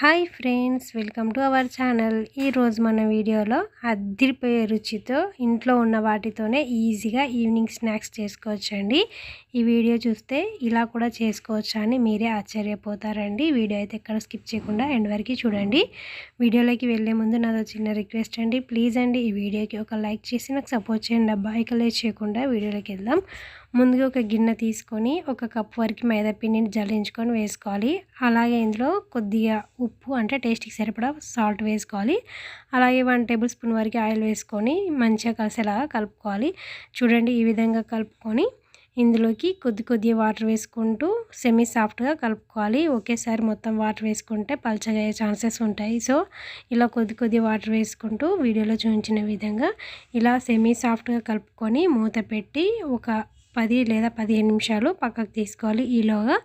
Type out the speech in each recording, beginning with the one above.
Hi friends welcome to our channel. ఈరోజు మన వీడియోలో అద్దిరిపోయే రుచితో ఇంట్లో ఉన్న వాటితోనే ఈజీగా ఈవినింగ్ స్నాక్స్ చేసుకోవచ్చండి. ఈ వీడియో చూస్తే ఇలా కూడా చేసుకోవచ్చు అని మీరే ఆశ్చర్యపోతారండి. వీడియో అయితే ఎక్కడ స్కిప్ చేయకుండా ఎండ్ వరకు చూడండి. వీడియోలోకి వెళ్ళే ముందు నాదో చిన్న రిక్వెస్ట్ అండి. ప్లీజ్ అండి ఈ వీడియోకి ఒక లైక్ చేసి నాకు సపోర్ట్ చేయండి అబ్బాయి చేయకుండా వీడియోలోకి వెళ్దాం. ముందుగా ఒక గిన్నె తీసుకొని ఒక కప్పు వరకు మైదా పిండిని జల్లించుకొని వేసుకోవాలి. అలాగే ఇందులో కొద్దిగా ఉప్పు అంటే టేస్ట్కి సరిపడా సాల్ట్ వేసుకోవాలి. అలాగే వన్ టేబుల్ స్పూన్ వరకు ఆయిల్ వేసుకొని మంచిగా కలిసేలాగా కలుపుకోవాలి. చూడండి ఈ విధంగా కలుపుకొని ఇందులోకి కొద్ది కొద్దిగా వాటర్ వేసుకుంటూ సెమీ సాఫ్ట్గా కలుపుకోవాలి. ఒకేసారి మొత్తం వాటర్ వేసుకుంటే పల్చగా అయ్యే ఛాన్సెస్ ఉంటాయి. సో ఇలా కొద్ది కొద్దిగా వాటర్ వేసుకుంటూ వీడియోలో చూపించిన విధంగా ఇలా సెమీ సాఫ్ట్గా కలుపుకొని మూత పెట్టి ఒక పది లేదా పదిహేను నిమిషాలు పక్కకు తీసుకోవాలి ఈలోగా.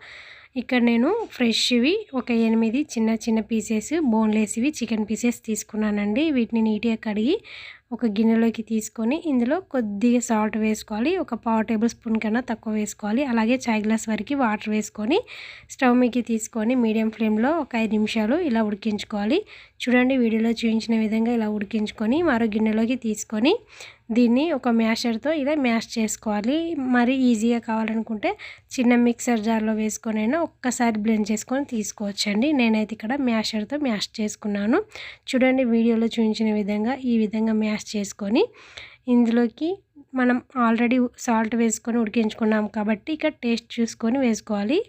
ఇక్కడ నేను ఫ్రెష్వి ఒక ఎనిమిది చిన్న చిన్న పీసెస్ బోన్లెస్వి చికెన్ పీసెస్ తీసుకున్నానండి. వీటిని నీట్గా కడిగి ఒక గిన్నెలోకి తీసుకొని ఇందులో కొద్దిగా సాల్ట్ వేసుకోవాలి. ఒక పావు టేబుల్ స్పూన్ కన్నా తక్కువ వేసుకోవాలి. అలాగే చాయ్ గ్లాస్ వరకు వాటర్ వేసుకొని స్టవ్ మీకి తీసుకొని మీడియం ఫ్లేమ్లో ఒక ఐదు నిమిషాలు ఇలా ఉడికించుకోవాలి. చూడండి వీడియోలో చూపించిన విధంగా ఇలా ఉడికించుకొని మరో గిన్నెలోకి తీసుకొని దీన్ని ఒక మ్యాషర్తో ఇలా మ్యాష్ చేసుకోవాలి. మరి ఈజీగా కావాలనుకుంటే చిన్న మిక్సర్ జార్లో వేసుకొని అయినా ఒక్కసారి బ్లెండ్ చేసుకొని తీసుకోవచ్చండి. నేనైతే ఇక్కడ మ్యాషర్తో మ్యాష్ చేసుకున్నాను. చూడండి వీడియోలో చూపించిన విధంగా ఈ విధంగా మ్యాష్ చేసుకొని ఇందులోకి మనం ఆల్రెడీ సాల్ట్ వేసుకొని ఉడికించుకున్నాం కాబట్టి ఇక టేస్ట్ చూసుకొని వేసుకోవాలి.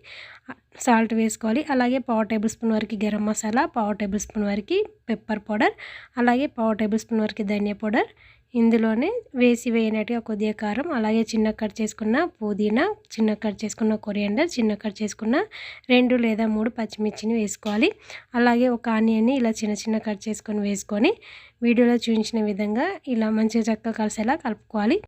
సాల్ట్ వేసుకోవాలి. అలాగే పావు టేబుల్ స్పూన్ వరకు గరం మసాలా పావు టేబుల్ స్పూన్ వరకు పెప్పర్ పౌడర్ అలాగే పావు టేబుల్ స్పూన్ వరకు ధనియా పౌడర్. ఇందులోనే వేసి వేయనట్టుగా కొద్దిగా కారం అలాగే చిన్న కట్ చేసుకున్న పుదీనా చిన్న కట్ చేసుకున్న కొరియండర్ చిన్న కట్ చేసుకున్న రెండు లేదా మూడు పచ్చిమిర్చిని వేసుకోవాలి. అలాగే ఒక ఆనియన్ని ఇలా చిన్న చిన్న కట్ చేసుకొని వేసుకొని వీడియోలో చూపించిన విధంగా ఇలా మంచిగా చక్కగా కలిసేలా కలుపుకోవాలి.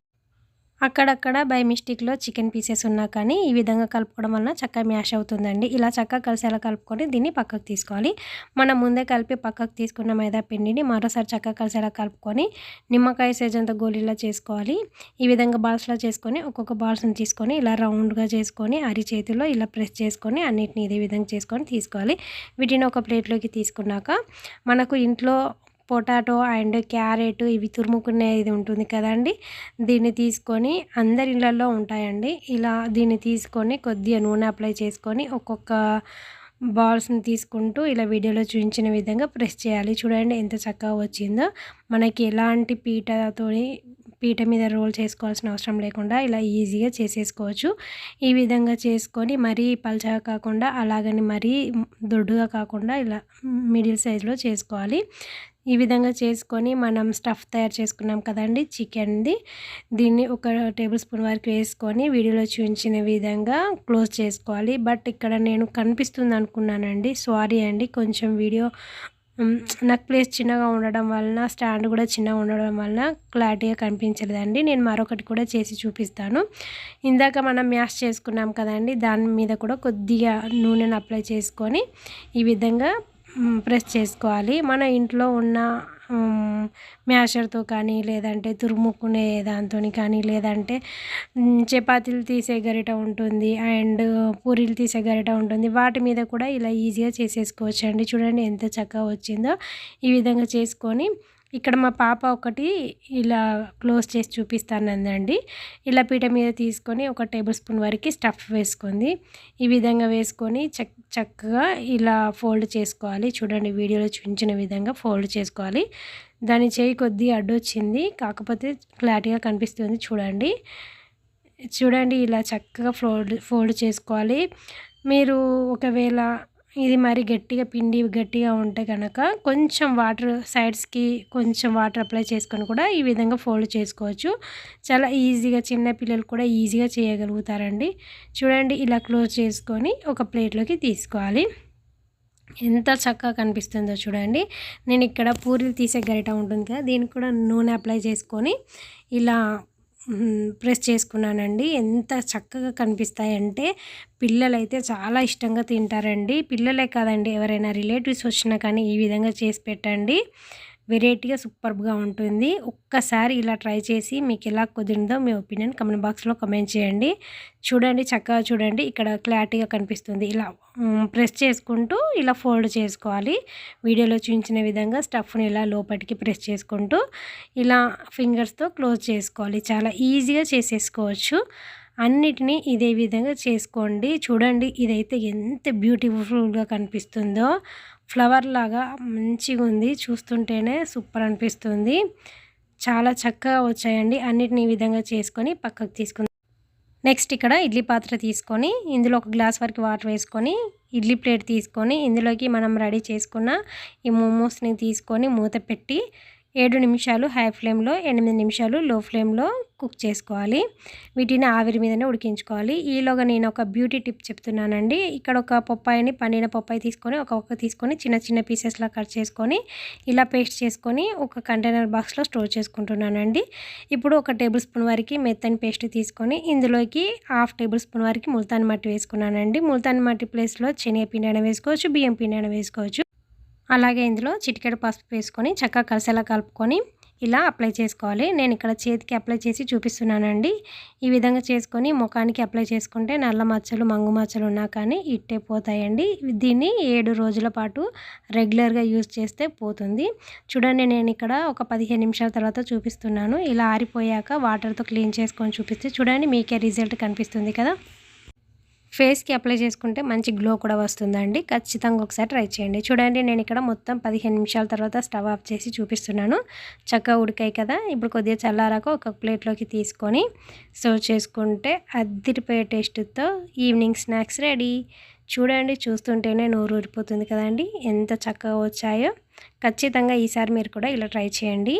అక్కడక్కడ బై మిస్టేక్లో చికెన్ పీసెస్ ఉన్నా కానీ ఈ విధంగా కలుపుకోవడం వలన చక్కగా మ్యాష్ అవుతుందండి. ఇలా చక్కగా కలిసేలా కలుపుకొని దీన్ని పక్కకు తీసుకోవాలి. మనం ముందే కలిపి పక్కకు తీసుకున్న మైదా పిండిని మరోసారి చక్కగా కలిసేలా కలుపుకొని నిమ్మకాయ సేజంత గోళీలా చేసుకోవాలి. ఈ విధంగా బాల్స్లో చేసుకొని ఒక్కొక్క బాల్స్ని తీసుకొని ఇలా రౌండ్గా చేసుకొని అరి చేతిలో ఇలా ప్రెస్ చేసుకొని అన్నిటిని ఇదే విధంగా చేసుకొని తీసుకోవాలి. వీటిని ఒక ప్లేట్లోకి తీసుకున్నాక మనకు ఇంట్లో పొటాటో అండ్ క్యారెట్ ఇవి తురుముకునేది ఉంటుంది కదండి. దీన్ని తీసుకొని అందరి ఇళ్ళల్లో ఉంటాయండి. ఇలా దీన్ని తీసుకొని కొద్దిగా నూనె అప్లై చేసుకొని ఒక్కొక్క బాల్స్ని తీసుకుంటూ ఇలా వీడియోలో చూపించిన విధంగా ప్రెస్ చేయాలి. చూడండి ఎంత చక్కగా వచ్చిందో. మనకి ఎలాంటి పీటతో పీట మీద రోల్ చేసుకోవాల్సిన అవసరం లేకుండా ఇలా ఈజీగా చేసేసుకోవచ్చు. ఈ విధంగా చేసుకొని మరీ పల్చగా కాకుండా అలాగని మరీ దొడ్డుగా కాకుండా ఇలా మిడిల్ సైజులో చేసుకోవాలి. ఈ విధంగా చేసుకొని మనం స్టఫ్ తయారు చేసుకున్నాం కదండి చికెన్ది. దీన్ని ఒక టేబుల్ స్పూన్ వరకు వేసుకొని వీడియోలో చూపించిన విధంగా క్లోజ్ చేసుకోవాలి. బట్ ఇక్కడ నేను కనిపిస్తుంది అనుకున్నానండి సారీ అండి. కొంచెం వీడియో నాకు ప్లేస్ చిన్నగా ఉండడం వలన స్టాండ్ కూడా చిన్నగా ఉండడం వలన క్లారిటీగా కనిపించలేదండి. నేను మరొకటి కూడా చేసి చూపిస్తాను. ఇందాక మనం మ్యాష్ చేసుకున్నాం కదండి దాని మీద కూడా కొద్దిగా నూనెను అప్లై చేసుకొని ఈ విధంగా ప్రెస్ చేసుకోవాలి. మన ఇంట్లో ఉన్న మ్యాషర్తో కానీ లేదంటే తురుముకునే దాంతో కానీ లేదంటే చపాతీలు తీసే గరిట ఉంటుంది. అండ్ పూరీలు తీసే గరిట ఉంటుంది. వాటి మీద కూడా ఇలా ఈజీగా చేసేసుకోవచ్చు అండి చూడండి ఎంత చక్కగా వచ్చిందో. ఈ విధంగా చేసుకొని ఇక్కడ మా పాప ఒకటి ఇలా క్లోజ్ చేసి చూపిస్తానందండి. ఇలా పీట మీద తీసుకొని ఒక టేబుల్ స్పూన్ వరకు స్టఫ్ వేసుకుంది. ఈ విధంగా వేసుకొని చక్ చక్కగా ఇలా ఫోల్డ్ చేసుకోవాలి. చూడండి వీడియోలో చూపించిన విధంగా ఫోల్డ్ చేసుకోవాలి. దాని చేయి కొద్దీ అడ్డొచ్చింది. కాకపోతే క్లారిటీగా కనిపిస్తుంది చూడండి. చూడండి ఇలా చక్కగా ఫోల్డ్ ఫోల్డ్ చేసుకోవాలి. మీరు ఒకవేళ ఇది మరి గట్టిగా పిండి గట్టిగా ఉంటే కనుక కొంచెం వాటర్ సైడ్స్కి కొంచెం వాటర్ అప్లై చేసుకొని కూడా ఈ విధంగా ఫోల్డ్ చేసుకోవచ్చు. చాలా ఈజీగా చిన్న పిల్లలు కూడా ఈజీగా చేయగలుగుతారండి. చూడండి ఇలా క్లోజ్ చేసుకొని ఒక ప్లేట్లోకి తీసుకోవాలి. ఎంత చక్కగా కనిపిస్తుందో చూడండి. నేను ఇక్కడ పూరీలు తీసే గరిట ఉంటుంది కదా దీనికి కూడా నూనె అప్లై చేసుకొని ఇలా ప్రెస్ చేసుకున్నానండి. ఎంత చక్కగా కనిపిస్తాయంటే పిల్లలైతే చాలా ఇష్టంగా తింటారండి. పిల్లలే కాదండి ఎవరైనా రిలేటివ్స్ వచ్చినా కానీ ఈ విధంగా చేసి పెట్టండి. వెరైటీగా సూపర్గా ఉంటుంది. ఒక్కసారి ఇలా ట్రై చేసి మీకు ఎలా కుదిరిందో మీ ఒపీనియన్ కమెంట్ బాక్స్లో కమెంట్ చేయండి. చూడండి చక్కగా చూడండి. ఇక్కడ క్లారిటీగా కనిపిస్తుంది. ఇలా ప్రెస్ చేసుకుంటూ ఇలా ఫోల్డ్ చేసుకోవాలి. వీడియోలో చూపించిన విధంగా స్టఫ్ని ఇలా లోపలికి ప్రెస్ చేసుకుంటూ ఇలా ఫింగర్స్తో క్లోజ్ చేసుకోవాలి. చాలా ఈజీగా చేసేసుకోవచ్చు. అన్నిటినీ ఇదే విధంగా చేసుకోండి. చూడండి ఇదైతే ఎంత బ్యూటిఫుల్గా కనిపిస్తుందో. ఫ్లవర్ లాగా మంచిగా ఉంది. చూస్తుంటేనే సూపర్ అనిపిస్తుంది. చాలా చక్కగా వచ్చాయండి. అన్నిటిని ఈ విధంగా చేసుకొని పక్కకు తీసుకుందాం. నెక్స్ట్ ఇక్కడ ఇడ్లీ పాత్ర తీసుకొని ఇందులో ఒక గ్లాస్ వరకు వాటర్ వేసుకొని ఇడ్లీ ప్లేట్ తీసుకొని ఇందులోకి మనం రెడీ చేసుకున్న ఈ మోమోస్ని తీసుకొని మూత పెట్టి ఏడు నిమిషాలు హై ఫ్లేమ్లో ఎనిమిది నిమిషాలు లో ఫ్లేమ్లో కుక్ చేసుకోవాలి. వీటిని ఆవిరి మీదనే ఉడికించుకోవాలి. ఈలోగా నేను ఒక బ్యూటీ టిప్ చెప్తున్నానండి. ఇక్కడ ఒక పప్పాయిని పండిన పప్పాయి తీసుకొని ఒక్కొక్క తీసుకొని చిన్న చిన్న పీసెస్లా కట్ చేసుకొని ఇలా పేస్ట్ చేసుకొని ఒక కంటైనర్ బాక్స్లో స్టోర్ చేసుకుంటున్నానండి. ఇప్పుడు ఒక టేబుల్ స్పూన్ వరకు మెత్తని పేస్ట్ తీసుకొని ఇందులోకి హాఫ్ టేబుల్ స్పూన్ వరకు ముల్తాన్ మట్టి వేసుకున్నానండి. ముల్తాన్ మట్టి ప్లేస్లో శనగపిండి అయినా వేసుకోవచ్చు బియ్యం పిండి అయినా వేసుకోవచ్చు. అలాగే ఇందులో చిటికెడు పసుపు వేసుకొని చక్కగా కలిసేలా కలుపుకొని ఇలా అప్లై చేసుకోవాలి. నేను ఇక్కడ చేతికి అప్లై చేసి చూపిస్తున్నానండి. ఈ విధంగా చేసుకొని ముఖానికి అప్లై చేసుకుంటే నల్ల మచ్చలు మంగు మచ్చలు ఉన్నా కానీ ఇట్టే పోతాయండి. దీన్ని ఏడు రోజుల పాటు రెగ్యులర్గా యూజ్ చేస్తే పోతుంది. చూడండి నేను ఇక్కడ ఒక పదిహేను నిమిషాల తర్వాత చూపిస్తున్నాను. ఇలా ఆరిపోయాక వాటర్తో క్లీన్ చేసుకొని చూపిస్తే చూడండి మీకే రిజల్ట్ కనిపిస్తుంది కదా. ఫేస్కి అప్లై చేసుకుంటే మంచి గ్లో కూడా వస్తుందండి. ఖచ్చితంగా ఒకసారి ట్రై చేయండి. చూడండి నేను ఇక్కడ మొత్తం పదిహేను నిమిషాల తర్వాత స్టవ్ ఆఫ్ చేసి చూపిస్తున్నాను. చక్కగా ఉడికాయి కదా? ఇప్పుడు కొద్దిగా చల్లారాక ఒక ప్లేట్లోకి తీసుకొని సర్వ్ చేసుకుంటే అద్దిరిపోయే టేస్ట్తో ఈవినింగ్ స్నాక్స్ రెడీ. చూడండి చూస్తుంటేనే నోరు ఊరిపోతుంది కదండి. ఎంత చక్కగా వచ్చాయో. ఖచ్చితంగా ఈసారి మీరు కూడా ఇలా ట్రై చేయండి.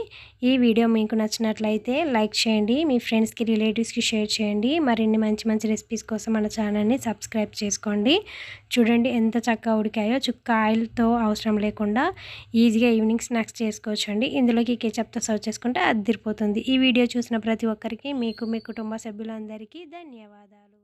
ఈ వీడియో మీకు నచ్చినట్లయితే లైక్ చేయండి మీ ఫ్రెండ్స్కి రిలేటివ్స్కి షేర్ చేయండి. మరిన్ని మంచి మంచి రెసిపీస్ కోసం మన ఛానల్ని సబ్స్క్రైబ్ చేసుకోండి. చూడండి ఎంత చక్కగా ఉడికాయో. చుక్క ఆయిల్తో అవసరం లేకుండా ఈజీగా ఈవినింగ్ స్నాక్స్ చేసుకోవచ్చండి. ఇందులోకి కేచప్తో సర్వ్ చేసుకుంటే అద్దరిపోతుంది ఈ వీడియో చూసిన ప్రతి ఒక్కరికి మీకు మీ కుటుంబ సభ్యులందరికీ ధన్యవాదాలు.